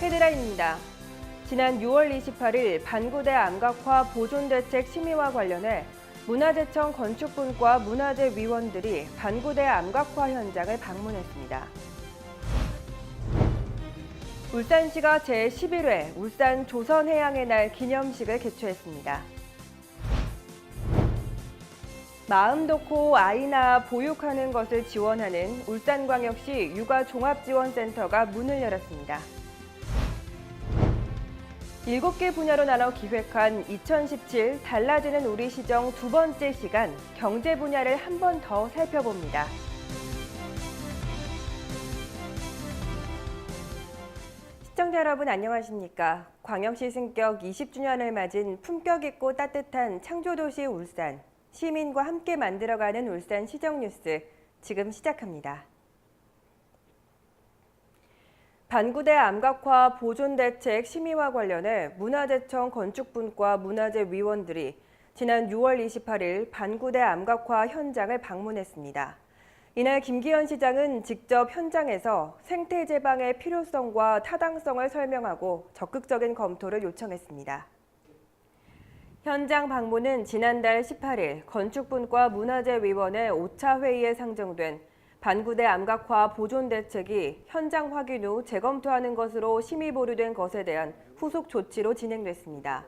헤드라인입니다. 지난 6월 28일 반구대 암각화 보존대책 심의와 관련해 문화재청 건축분과 문화재 위원들이 반구대 암각화 현장을 방문했습니다. 울산시가 제11회 울산 조선해양의 날 기념식을 개최했습니다. 마음 놓고 아이 낳아 보육하는 것을 지원하는 울산광역시 육아종합지원센터가 문을 열었습니다. 7개 분야로 나눠 기획한 2017 달라지는 우리 시정 두 번째 시간 경제 분야를 한 번 더 살펴봅니다. 시청자 여러분 안녕하십니까? 광역시 승격 20주년을 맞은 품격 있고 따뜻한 창조도시 울산 시민과 함께 만들어가는 울산 시정 뉴스 지금 시작합니다. 반구대 암각화 보존 대책 심의와 관련해 문화재청 건축분과 문화재 위원들이 지난 6월 28일 반구대 암각화 현장을 방문했습니다. 이날 김기현 시장은 직접 현장에서 생태 제방의 필요성과 타당성을 설명하고 적극적인 검토를 요청했습니다. 현장 방문은 지난달 18일 건축분과 문화재위원회 5차 회의에 상정된 반구대 암각화 보존 대책이 현장 확인 후 재검토하는 것으로 심의 보류된 것에 대한 후속 조치로 진행됐습니다.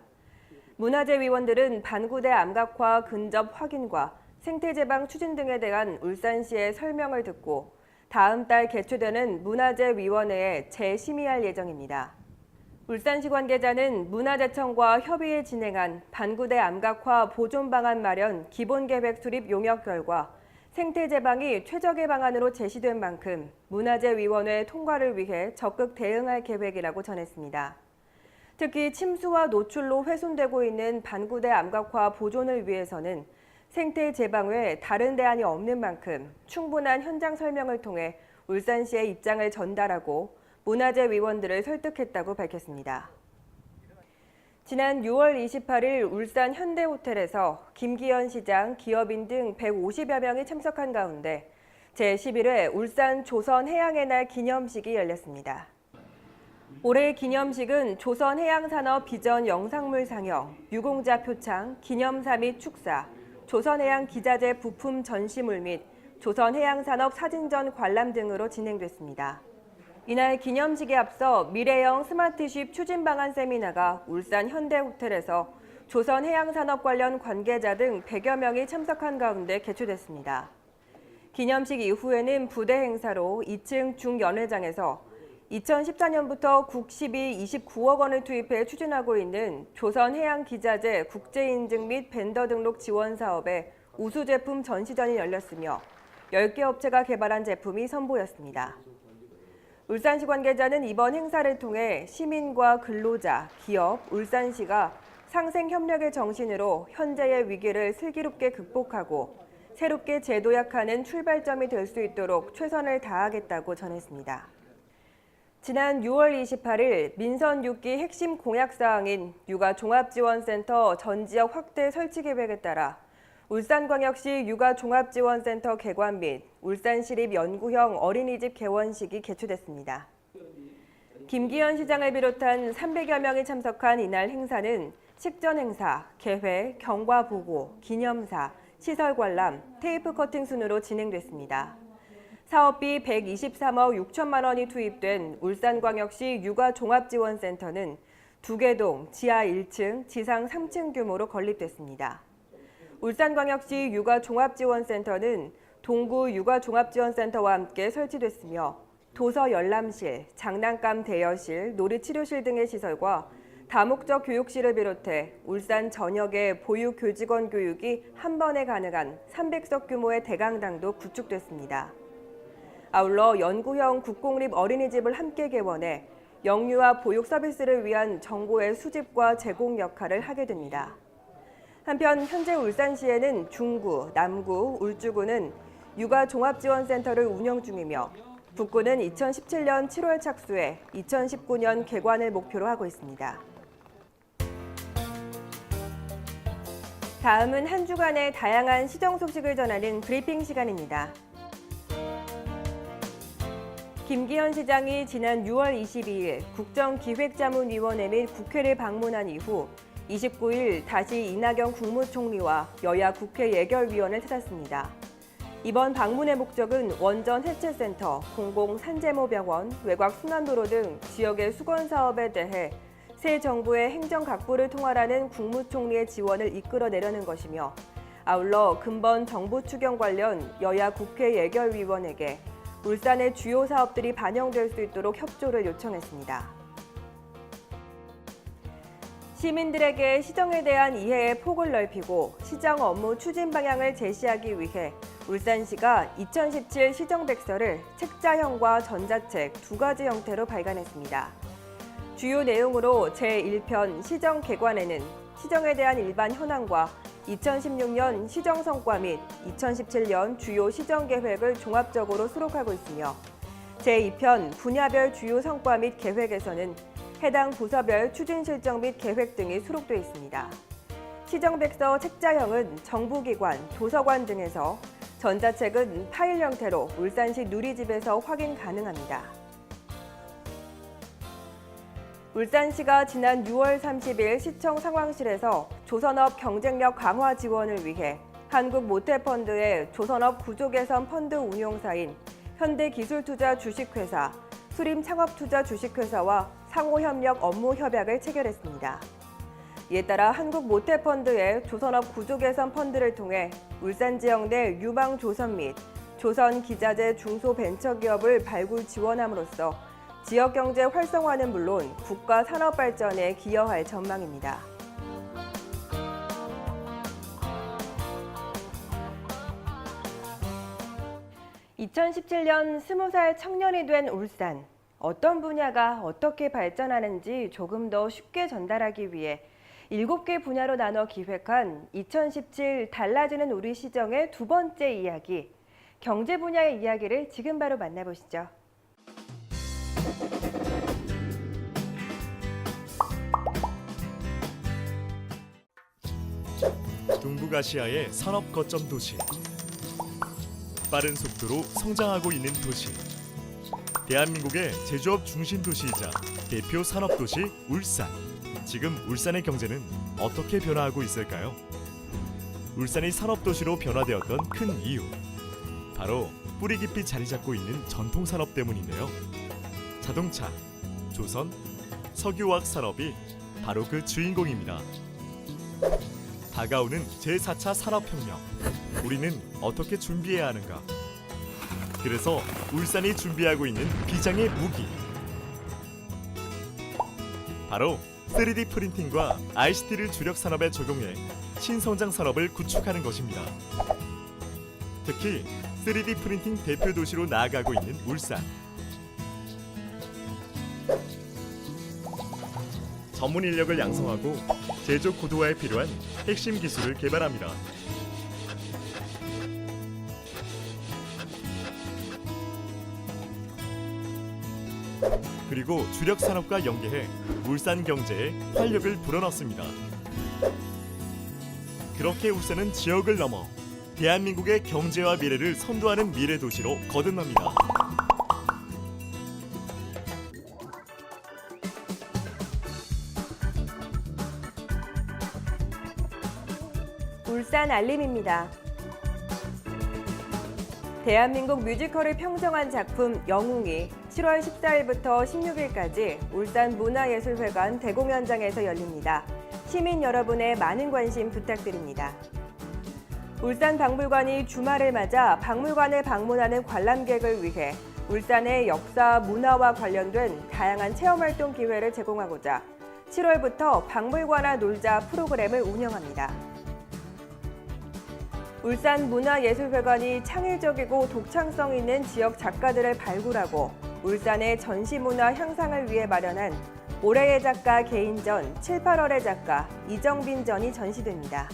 문화재위원들은 반구대 암각화 근접 확인과 생태제방 추진 등에 대한 울산시의 설명을 듣고 다음 달 개최되는 문화재위원회에 재심의할 예정입니다. 울산시 관계자는 문화재청과 협의해 진행한 반구대 암각화 보존 방안 마련 기본계획 수립 용역 결과 생태 제방이 최적의 방안으로 제시된 만큼 문화재위원회 통과를 위해 적극 대응할 계획이라고 전했습니다. 특히 침수와 노출로 훼손되고 있는 반구대 암각화 보존을 위해서는 생태 제방 외 다른 대안이 없는 만큼 충분한 현장 설명을 통해 울산시의 입장을 전달하고 문화재 위원들을 설득했다고 밝혔습니다. 지난 6월 28일 울산 현대호텔에서 김기현 시장, 기업인 등 150여 명이 참석한 가운데 제11회 울산 조선해양의 날 기념식이 열렸습니다. 올해 기념식은 조선해양산업 비전 영상물 상영, 유공자 표창, 기념사 및 축사, 조선해양 기자재 부품 전시물 및 조선해양산업 사진전 관람 등으로 진행됐습니다. 이날 기념식에 앞서 미래형 스마트쉽 추진 방안 세미나가 울산 현대호텔에서 조선 해양산업 관련 관계자 등 100여 명이 참석한 가운데 개최됐습니다. 기념식 이후에는 부대 행사로 2층 중연회장에서 2014년부터 국시비 29억 원을 투입해 추진하고 있는 조선해양기자재 국제인증 및 벤더 등록 지원 사업의 우수 제품 전시전이 열렸으며 10개 업체가 개발한 제품이 선보였습니다. 울산시 관계자는 이번 행사를 통해 시민과 근로자, 기업, 울산시가 상생 협력의 정신으로 현재의 위기를 슬기롭게 극복하고 새롭게 재도약하는 출발점이 될 수 있도록 최선을 다하겠다고 전했습니다. 지난 6월 28일 민선 6기 핵심 공약 사항인 육아 종합지원센터 전 지역 확대 설치 계획에 따라 울산광역시 육아종합지원센터 개관 및 울산시립 연구형 어린이집 개원식이 개최됐습니다. 김기현 시장을 비롯한 300여 명이 참석한 이날 행사는 식전 행사, 개회, 경과 보고, 기념사, 시설 관람, 테이프 커팅 순으로 진행됐습니다. 사업비 123억 6천만 원이 투입된 울산광역시 육아종합지원센터는 두개동 지하 1층, 지상 3층 규모로 건립됐습니다. 울산광역시 육아종합지원센터는 동구 육아종합지원센터와 함께 설치됐으며 도서 열람실, 장난감 대여실, 놀이치료실 등의 시설과 다목적 교육실을 비롯해 울산 전역의 보육교직원 교육이 한 번에 가능한 300석 규모의 대강당도 구축됐습니다. 아울러 연구형 국공립 어린이집을 함께 개원해 영유아 보육 서비스를 위한 정보의 수집과 제공 역할을 하게 됩니다. 한편 현재 울산시에는 중구, 남구, 울주구는 육아 종합지원센터를 운영 중이며 북구는 2017년 7월 착수해 2019년 개관을 목표로 하고 있습니다. 다음은 한 주간의 다양한 시정 소식을 전하는 브리핑 시간입니다. 김기현 시장이 지난 6월 22일 국정기획자문위원회 및 국회를 방문한 이후 29일 다시 이낙연 국무총리와 여야 국회 예결위원을 찾았습니다. 이번 방문의 목적은 원전 해체센터, 공공 산재모병원, 외곽 순환도로 등 지역의 수건 사업에 대해 새 정부의 행정 각부를 통할하는 국무총리의 지원을 이끌어내려는 것이며 아울러 근본 정부 추경 관련 여야 국회 예결위원에게 울산의 주요 사업들이 반영될 수 있도록 협조를 요청했습니다. 시민들에게 시정에 대한 이해의 폭을 넓히고 시정 업무 추진 방향을 제시하기 위해 울산시가 2017 시정백서를 책자형과 전자책 두 가지 형태로 발간했습니다. 주요 내용으로 제1편 시정 개관에는 시정에 대한 일반 현황과 2016년 시정 성과 및 2017년 주요 시정 계획을 종합적으로 수록하고 있으며 제2편 분야별 주요 성과 및 계획에서는 해당 부서별 추진 실정 및 계획 등이 수록돼 있습니다. 시정백서 책자형은 정부기관, 도서관 등에서 전자책은 파일 형태로 울산시 누리집에서 확인 가능합니다. 울산시가 지난 6월 30일 시청 상황실에서 조선업 경쟁력 강화 지원을 위해 한국모태펀드의 조선업 구조 개선 펀드 운용사인 현대기술투자 주식회사, 수림창업투자 주식회사와 상호협력 업무 협약을 체결했습니다. 이에 따라 한국모태펀드의 조선업 구조 개선 펀드를 통해 울산 지역 내 유망 조선 및 조선 기자재 중소벤처기업을 발굴 지원함으로써 지역 경제 활성화는 물론 국가 산업 발전에 기여할 전망입니다. (2017년) 스무 살 청년이 된 울산 어떤 분야가 어떻게 발전하는지 조금 더 쉽게 전달하기 위해 일곱 개 분야로 나눠 기획한 2017 달라지는 우리 시정의 두 번째 이야기 경제 분야의 이야기를 지금 바로 만나보시죠. 동북아시아의 산업 거점 도시. 빠른 속도로 성장하고 있는 도시. 대한민국의 제조업 중심 도시이자 대표 산업 도시 울산. 지금 울산의 경제는 어떻게 변화하고 있을까요? 울산이 산업 도시로 변화되었던 큰 이유. 바로 뿌리 깊이 자리 잡고 있는 전통 산업 때문인데요. 자동차, 조선, 석유화학 산업이 바로 그 주인공입니다. 다가오는 제4차 산업혁명. 우리는 어떻게 준비해야 하는가? 그래서 울산이 준비하고 있는 비장의 무기. 바로 3D 프린팅과 ICT를 주력 산업에 적용해 신성장 산업을 구축하는 것입니다. 특히 3D 프린팅 대표 도시로 나아가고 있는 울산. 전문 인력을 양성하고 제조 고도화에 필요한 핵심 기술을 개발합니다. 그리고 주력 산업과 연계해 울산 경제에 활력을 불어넣습니다. 그렇게 울산은 지역을 넘어 대한민국의 경제와 미래를 선도하는 미래 도시로 거듭납니다. 울산 알림입니다. 대한민국 뮤지컬을 평정한 작품 영웅이 7월 14일부터 16일까지 울산 문화예술회관 대공연장에서 열립니다. 시민 여러분의 많은 관심 부탁드립니다. 울산 박물관이 주말을 맞아 박물관을 방문하는 관람객을 위해 울산의 역사, 문화와 관련된 다양한 체험 활동 기회를 제공하고자 7월부터 박물관아 놀자 프로그램을 운영합니다. 울산 문화예술회관이 창의적이고 독창성 있는 지역 작가들을 발굴하고 울산의 전시문화 향상을 위해 마련한 올해의 작가 개인전 7, 8월의 작가 이정빈 전이 전시됩니다.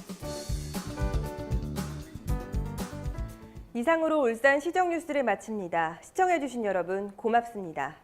이상으로 울산 시정 뉴스를 마칩니다. 시청해주신 여러분 고맙습니다.